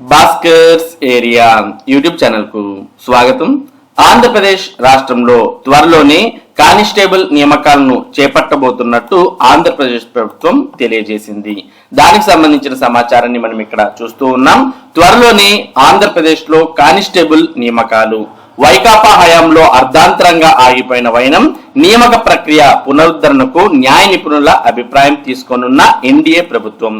Bhaskar's area YouTube ఛానల్కు స్వాగతం. ఆంధ్రప్రదేశ్ రాష్ట్రంలో త్వరలోనే కానిస్టేబుల్ నియామకాలను చేపట్టబోతున్నట్టు ఆంధ్రప్రదేశ్ ప్రభుత్వం తెలియజేసింది. దానికి సంబంధించిన సమాచారాన్ని మనం ఇక్కడ చూస్తూ ఉన్నాం. త్వరలోనే ఆంధ్రప్రదేశ్లో కానిస్టేబుల్ నియామకాలు. వైకాపా హయాంలో అర్ధాంతరంగా ఆగిపోయిన వైనం నియామక ప్రక్రియ పునరుద్ధరణకు న్యాయ నిపుణుల అభిప్రాయం తీసుకోనున్న ఎన్డీఏ ప్రభుత్వం.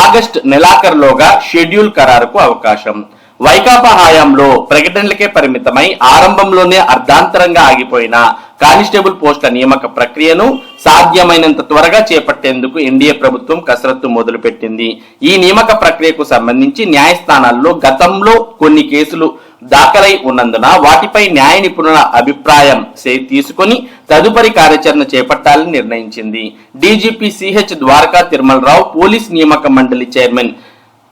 ఆగస్టు నెలాఖరులోగా షెడ్యూల్ ఖరారుకు అవకాశం. వైకాపా హయాంలో ప్రకటనలకే పరిమితమై ఆరంభంలోనే అర్ధాంతరంగా ఆగిపోయిన కానిస్టేబుల్ పోస్టుల నియామక ప్రక్రియను సాధ్యమైనంత త్వరగా చేపట్టేందుకు ఎన్డీఏ ప్రభుత్వం కసరత్తు మొదలుపెట్టింది. ఈ నియామక ప్రక్రియకు సంబంధించి న్యాయస్థానాల్లో గతంలో కొన్ని కేసులు దాఖలై ఉన్నందున వాటిపై న్యాయ నిపుణుల అభిప్రాయం తీసుకుని తీసుకొని తదుపరి కార్యాచరణ చేపట్టాలని నిర్ణయించింది. DGP CH Dwaraka Tirumala Rao police నియామక మండలి చైర్మన్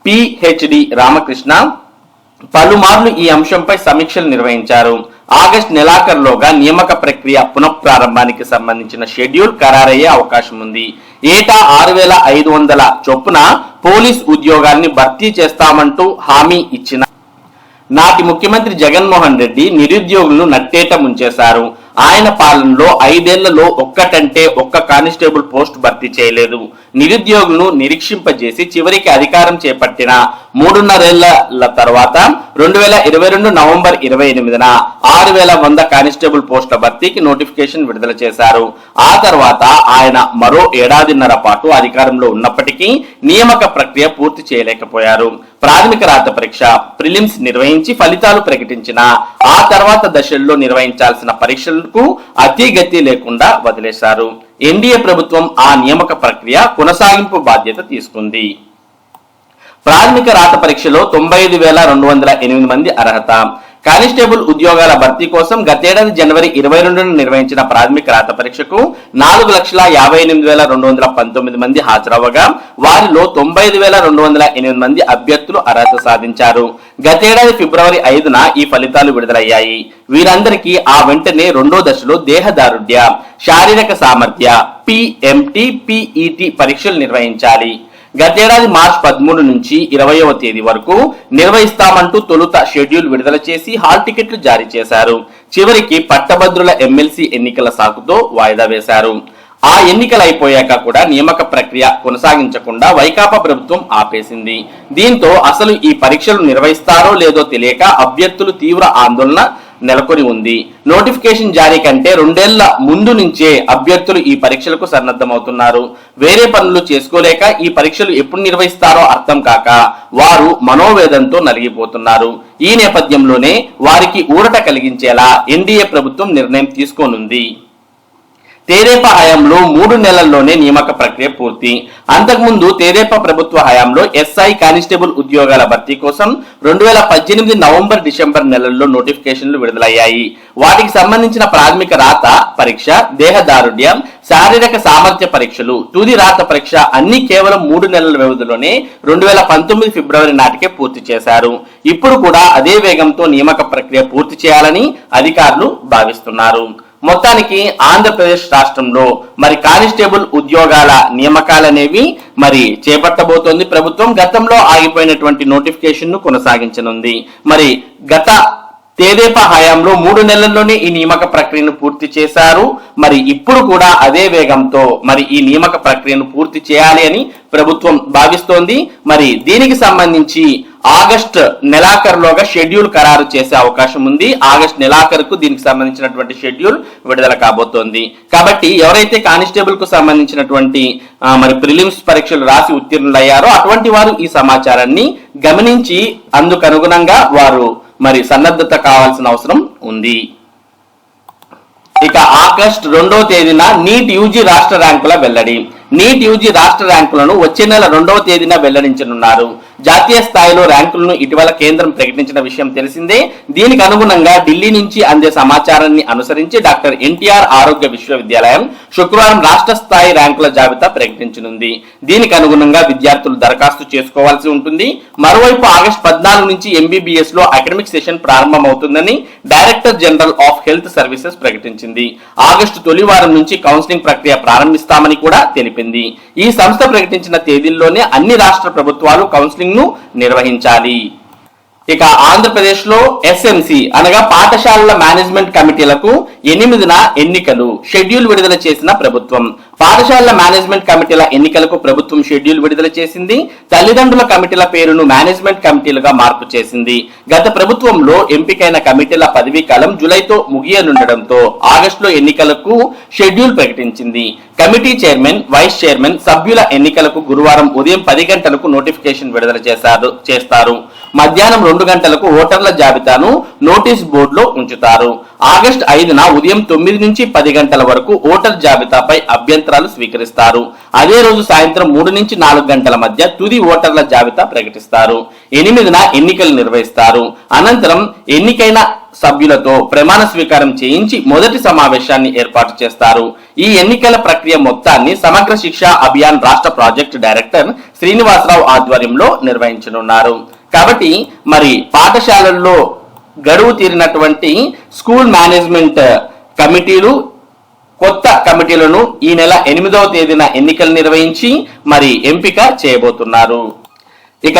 పిహెచ్డి రామకృష్ణ పలుమార్లు ఈ అంశంపై సమీక్షలు నిర్వహించారు. ఆగస్టు నెలాఖరులోగా నియామక ప్రక్రియ పునఃప్రారంభానికి సంబంధించిన షెడ్యూల్ ఖరారయ్యే అవకాశం ఉంది. ఏటా ఆరు వేల ఐదు వందల చొప్పున పోలీస్ ఉద్యోగాల్ని భర్తీ చేస్తామంటూ హామీ ఇచ్చిన నాటి ముఖ్యమంత్రి జగన్మోహన్ రెడ్డి నిరుద్యోగులను నట్టేట ముంచేశారు. ఆయన పాలనలో ఐదేళ్ళలో ఒక్కటంటే ఒక్క కానిస్టేబుల్ పోస్ట్ భర్తీ చేయలేదు. నిరుద్యోగులను నిరీక్షింపజేసి చివరికి అధికారం చేపట్టిన మూడున్నరేళ్ళ తర్వాత రెండు వేల ఇరవై రెండు నవంబర్ ఇరవై ఎనిమిదిన ఆరు వేల వంద కానిస్టేబుల్ పోస్టుల భర్తీకి నోటిఫికేషన్ విడుదల చేశారు. ఆ తర్వాత ఆయన మరో ఏడాదిన్నర పాటు అధికారంలో ఉన్నప్పటికీ నియామక ప్రక్రియ పూర్తి చేయలేకపోయారు. ప్రాథమిక రాత పరీక్ష ప్రిలిమ్స్ నిర్వహించి ఫలితాలు ప్రకటించిన ఆ తర్వాత దశల్లో నిర్వహించాల్సిన పరీక్షలకు అతిగతి లేకుండా వదిలేశారు. ఎన్డీఏ ప్రభుత్వం ఆ నియామక ప్రక్రియ కొనసాగింపు బాధ్యత తీసుకుంది. ప్రాథమిక రాత పరీక్షలో తొంభై ఐదు వేల రెండు వందల ఎనిమిది మంది అర్హత. కానిస్టేబుల్ ఉద్యోగాల భర్తీ కోసం గతేడాది జనవరి ఇరవై రెండున నిర్వహించిన ప్రాథమిక రాత పరీక్షకు నాలుగు లక్షల యాభై ఎనిమిది వేల రెండు వందల పంతొమ్మిది మంది హాజరవ్వగా వారిలో తొంభై ఐదు వేల రెండు వందల ఎనిమిది మంది అభ్యర్థులు అర్హత సాధించారు. గతేడాది ఫిబ్రవరి ఐదున ఈ ఫలితాలు విడుదలయ్యాయి. వీరందరికీ ఆ వెంటనే రెండో దశలో దేహదారుఢ్య శారీరక సామర్థ్య పిఎంటి పిఈటి పరీక్షలు నిర్వహించాలి. గతేడాది మార్చ్ పదమూడు నుంచి ఇరవయవ తేదీ వరకు నిర్వహిస్తామంటూ తొలుత షెడ్యూల్ విడుదల చేసి హాల్ టికెట్లు జారీ చేశారు. చివరికి పట్టభద్రుల ఎమ్మెల్సీ ఎన్నికల సాకుతో వాయిదా వేశారు. ఆ ఎన్నికలు అయిపోయాక కూడా నియామక ప్రక్రియ కొనసాగించకుండా వైకాపా ప్రభుత్వం ఆపేసింది. దీంతో అసలు ఈ పరీక్షలు నిర్వహిస్తారో లేదో తెలియక అభ్యర్థులు తీవ్ర ఆందోళన నెలకొని ఉంది. నోటిఫికేషన్ జారీ కంటే రెండేళ్ళ ముందు నుంచే అభ్యర్థులు ఈ పరీక్షలకు సన్నద్ధమవుతున్నారు. వేరే పనులు చేసుకోలేక ఈ పరీక్షలు ఎప్పుడు నిర్వహిస్తారో అర్థం కాక వారు మనోవేదంతో నలిగిపోతున్నారు. ఈ నేపథ్యంలోనే వారికి ఊరట కలిగించేలా ఎన్డీఏ ప్రభుత్వం నిర్ణయం తీసుకోనుంది. తేరేప హయాంలో మూడు నెలల్లోనే నియామక ప్రక్రియ పూర్తి. అంతకుముందు తేరేప ప్రభుత్వ హయాంలో ఎస్ఐ కానిస్టేబుల్ ఉద్యోగాల భర్తీ కోసం రెండు వేల పద్దెనిమిది నవంబర్ డిసెంబర్ నెలల్లో నోటిఫికేషన్లు విడుదలయ్యాయి. వాటికి సంబంధించిన ప్రాథమిక రాత పరీక్ష దేహదారుఢ్యం శారీరక సామర్థ్య పరీక్షలు తుది రాత పరీక్ష అన్ని కేవలం మూడు నెలల వ్యవధిలోనే రెండు వేల పంతొమ్మిది ఫిబ్రవరి నాటికే పూర్తి చేశారు. ఇప్పుడు కూడా అదే వేగంతో నియామక ప్రక్రియ పూర్తి చేయాలని అధికారులు భావిస్తున్నారు. మొత్తానికి ఆంధ్రప్రదేశ్ రాష్ట్రంలో మరి కానిస్టేబుల్ ఉద్యోగాల నియామకాలనేవి మరి చేపట్టబోతోంది. ప్రభుత్వం గతంలో ఆగిపోయినటువంటి నోటిఫికేషన్ను కొనసాగించనుంది. మరి గత తేదేపా హయాంలో మూడు నెలల్లోనే ఈ నియామక ప్రక్రియను పూర్తి చేశారు. మరి ఇప్పుడు కూడా అదే వేగంతో మరి ఈ నియామక ప్రక్రియను పూర్తి చేయాలి అని ప్రభుత్వం భావిస్తోంది. మరి దీనికి సంబంధించి ఆగస్ట్ నెలాఖరులోగా షెడ్యూల్ ఖరారు చేసే అవకాశం ఉంది. ఆగస్ట్ నెలాఖరుకు దీనికి సంబంధించినటువంటి షెడ్యూల్ విడుదల కాబోతోంది. కాబట్టి ఎవరైతే కానిస్టేబుల్కు సంబంధించినటువంటి మరి ప్రిలిమ్స్ పరీక్షలు రాసి ఉత్తీర్ణులయ్యారో అటువంటి వారు ఈ సమాచారాన్ని గమనించి అందుకు అనుగుణంగా వారు మరి సన్నద్ధత కావాల్సిన అవసరం ఉంది. ఇక ఆగస్ట్ రెండవ తేదీన నీట్ యూజీ రాష్ట్ర ర్యాంకుల వెల్లడి. నీట్ యూజీ రాష్ట్ర ర్యాంకులను వచ్చే నెల రెండవ తేదీన వెల్లడించనున్నారు. జాతీయ స్థాయిలో ర్యాంకులను ఇటీవల కేంద్రం ప్రకటించిన విషయం తెలిసిందే. దీనికి అనుగుణంగా ఢిల్లీ నుంచి అందే సమాచారాన్ని అనుసరించి డాక్టర్ ఎన్టీఆర్ ఆరోగ్య విశ్వవిద్యాలయం శుక్రవారం రాష్ట్ర స్థాయి ర్యాంకుల జాబితా ప్రకటించనుంది. దీనికి అనుగుణంగా విద్యార్థులు దరఖాస్తు చేసుకోవాల్సి ఉంటుంది. మరోవైపు ఆగస్టు పద్నాలుగు నుంచి ఎంబీబీఎస్లో అకాడమిక్ సెషన్ ప్రారంభమవుతుందని director general of health services ప్రకటించింది. ఆగస్టు తొలి వారం నుంచి కౌన్సిలింగ్ ప్రక్రియ ప్రారంభిస్తామని కూడా తెలిపింది. ఈ సంస్థ ప్రకటించిన తేదీల్లోనే అన్ని రాష్ట్ర ప్రభుత్వాలు కౌన్సిలింగ్ ను నిర్వహించాలి. ఇక ఆంధ్రప్రదేశ్లో ఎస్ఎంసి అనగా పాఠశాలల మేనేజ్మెంట్ కమిటీలకు ఎనిమిదిన ఎన్నికలు షెడ్యూల్ విడుదల చేసిన ప్రభుత్వం. పాఠశాలల మేనేజ్మెంట్ కమిటీల ఎన్నికలకు ప్రభుత్వం షెడ్యూల్ విడుదల చేసింది. తల్లిదండ్రుల కమిటీల పేరును మేనేజ్మెంట్ కమిటీలుగా మార్పు చేసింది. గత ప్రభుత్వంలో ఎంపికైన కమిటీల పదవీ కాలం జులైతో ముగియనుండడంతో ఆగస్టులో ఎన్నికలకు షెడ్యూల్ ప్రకటించింది. కమిటీ చైర్మన్ వైస్ చైర్మన్ సభ్యుల ఎన్నికలకు గురువారం ఉదయం పది గంటలకు నోటిఫికేషన్ విడుదల చేశారు చేస్తారు. మధ్యాహ్నం రెండు గంటలకు ఓటర్ల జాబితాను నోటీస్ బోర్డులో ఉంచుతారు. ఆగస్టు ఐదున ఉదయం తొమ్మిది నుంచి పది గంటల వరకు ఓటర్ జాబితాపై అభ్యంతరాలు స్వీకరిస్తారు. అదే రోజు సాయంత్రం మూడు నుంచి నాలుగు గంటల మధ్య తుది ఓటర్ల జాబితా ప్రకటిస్తారు. ఎనిమిదిన ఎన్నికలు నిర్వహిస్తారు. అనంతరం ఎన్నికైన సభ్యులతో ప్రమాణ స్వీకారం చేయించి మొదటి సమావేశాన్ని ఏర్పాటు చేస్తారు. ఈ ఎన్నికల ప్రక్రియ మొత్తాన్ని సమగ్ర శిక్ష అభియాన్ రాష్ట్ర ప్రాజెక్ట్ డైరెక్టర్ శ్రీనివాసరావు ఆధ్వర్యంలో నిర్వహించనున్నారు. కాబట్టి మరి పాఠశాలల్లో గడువు తీరినటువంటి స్కూల్ మేనేజ్మెంట్ కమిటీలు కొత్త కమిటీలను ఈ నెల ఎనిమిదవ తేదీన ఎన్నికలు నిర్వహించి మరి ఎంపిక చేయబోతున్నారు. ఇక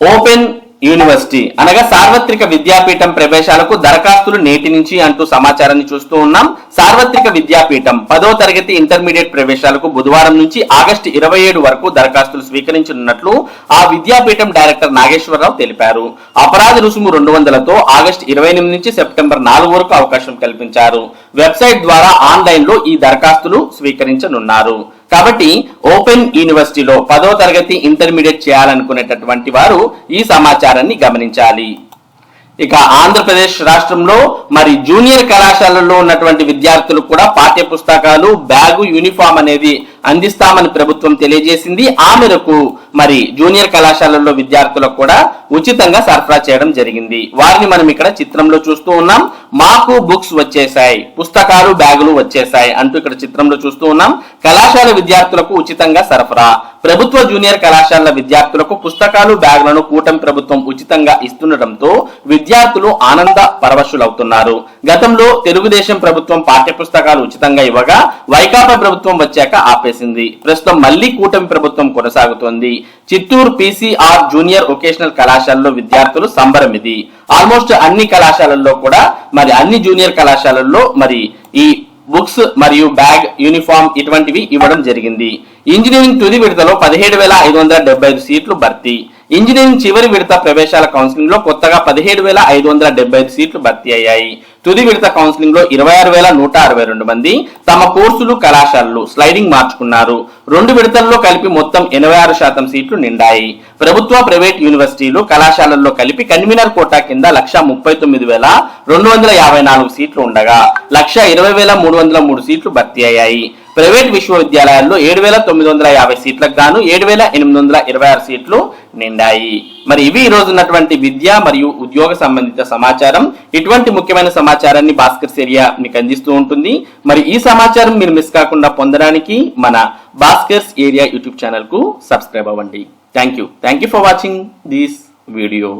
ఓపెన్ యూనివర్సిటీ. అనగా సార్వత్రిక విద్యాపీఠం ప్రవేశాలకు దరఖాస్తులు నేటి నుంచి అంటూ సమాచారాన్ని చూస్తూ ఉన్నాం. సార్వత్రిక విద్యాపీఠం పదో తరగతి ఇంటర్మీడియట్ ప్రవేశాలకు బుధవారం నుంచి ఆగస్టు ఇరవై ఏడు వరకు దరఖాస్తులు స్వీకరించనున్నట్లు ఆ విద్యాపీఠం డైరెక్టర్ నాగేశ్వరరావు తెలిపారు. అపరాధ రుసుము రెండు వందలతో ఆగస్టు ఇరవై ఎనిమిది నుంచి సెప్టెంబర్ నాలుగు వరకు అవకాశం కల్పించారు. వెబ్సైట్ ద్వారా ఆన్లైన్లో ఈ దరఖాస్తులు స్వీకరించనున్నారు. కాబట్టి ఓపెన్ యూనివర్సిటీలో పదో తరగతి ఇంటర్మీడియట్ చేయాలనుకునేటటువంటి వారు ఈ సమాచారాన్ని గమనించాలి. ఇక ఆంధ్రప్రదేశ్ రాష్ట్రంలో మరి జూనియర్ కళాశాలలో ఉన్నటువంటి విద్యార్థులు కూడా పాఠ్య పుస్తకాలు బ్యాగు యూనిఫామ్ అనేది అందిస్తామని ప్రభుత్వం తెలియజేసింది. ఆ మేరకు మరి జూనియర్ కళాశాలల్లో విద్యార్థులకు కూడా ఉచితంగా సరఫరా చేయడం జరిగింది. వారిని మనం ఇక్కడ చిత్రంలో చూస్తూ ఉన్నాం. మాకు బుక్స్ వచ్చేసాయి పుస్తకాలు బ్యాగులు వచ్చేసాయి అంటూ ఇక్కడ చిత్రంలో చూస్తూ ఉన్నాం. కళాశాల విద్యార్థులకు ఉచితంగా సరఫరా. ప్రభుత్వ జూనియర్ కళాశాలల విద్యార్థులకు పుస్తకాలు బ్యాగులను కూటమి ప్రభుత్వం ఉచితంగా ఇస్తుండటంతో విద్యార్థులు ఆనంద పరవశులవుతున్నారు. గతంలో తెలుగుదేశం ప్రభుత్వం పాఠ్య పుస్తకాలు ఉచితంగా ఇవ్వగా వైకాపా ప్రభుత్వం వచ్చాక ఆపేసింది. ప్రస్తుతం మళ్ళీ కూటమి ప్రభుత్వం కొనసాగుతోంది. చిత్తూరు పీసీఆర్ జూనియర్ వొకేషనల్ కళాశాలలో విద్యార్థులు సంబరం ఇది. ఆల్మోస్ట్ అన్ని కళాశాలల్లో కూడా మరి అన్ని జూనియర్ కళాశాలల్లో మరి ఈ బుక్స్ మరియు బ్యాగ్ యూనిఫామ్ ఇటువంటివి ఇవ్వడం జరిగింది. ఇంజనీరింగ్ తుది విడతలో పదిహేడు వేల ఐదు వందల డెబ్బై ఐదు సీట్లు భర్తీ. ఇంజనీరింగ్ చివరి విడత ప్రవేశాల కౌన్సిలింగ్లో కొత్తగా పదిహేడు వేల ఐదు వందల డెబ్బై ఐదు సీట్లు భర్తీ అయ్యాయి. తుది విడత కౌన్సిలింగ్లో ఇరవై ఆరు వేల నూట అరవై రెండు మంది తమ కోర్సులు కళాశాలలు స్లైడింగ్ మార్చుకున్నారు. రెండు విడతల్లో కలిపి మొత్తం ఎనభై ఆరు శాతం సీట్లు నిండాయి. ప్రభుత్వ ప్రైవేట్ యూనివర్సిటీలు కళాశాలల్లో కలిపి కన్వీనర్ కోటా కింద లక్ష ముప్పై తొమ్మిది వేల రెండు వందల యాభై నాలుగు సీట్లు ఉండగా లక్ష ఇరవై వేల మూడు వందల మూడు సీట్లు భర్తీ అయ్యాయి. ప్రైవేట్ విశ్వవిద్యాలయాల్లో ఏడు వేల తొమ్మిది వందల యాభై సీట్లకు గాను ఏడు వేల ఎనిమిది వందల ఇరవై ఆరు సీట్లు నిండాయి. మరి ఇవి ఈ రోజు ఉన్నటువంటి విద్య మరియు ఉద్యోగ సంబంధిత సమాచారం. ఇటువంటి ముఖ్యమైన సమాచారాన్ని భాస్కర్ ఏరియా మీకు అందిస్తూ ఉంటుంది. మరి ఈ సమాచారం మీరు మిస్ కాకుండా పొందడానికి మన భాస్కర్స్ ఏరియా యూట్యూబ్ ఛానల్కు సబ్స్క్రైబ్ అవ్వండి. Thank you. Thank you for watching this video.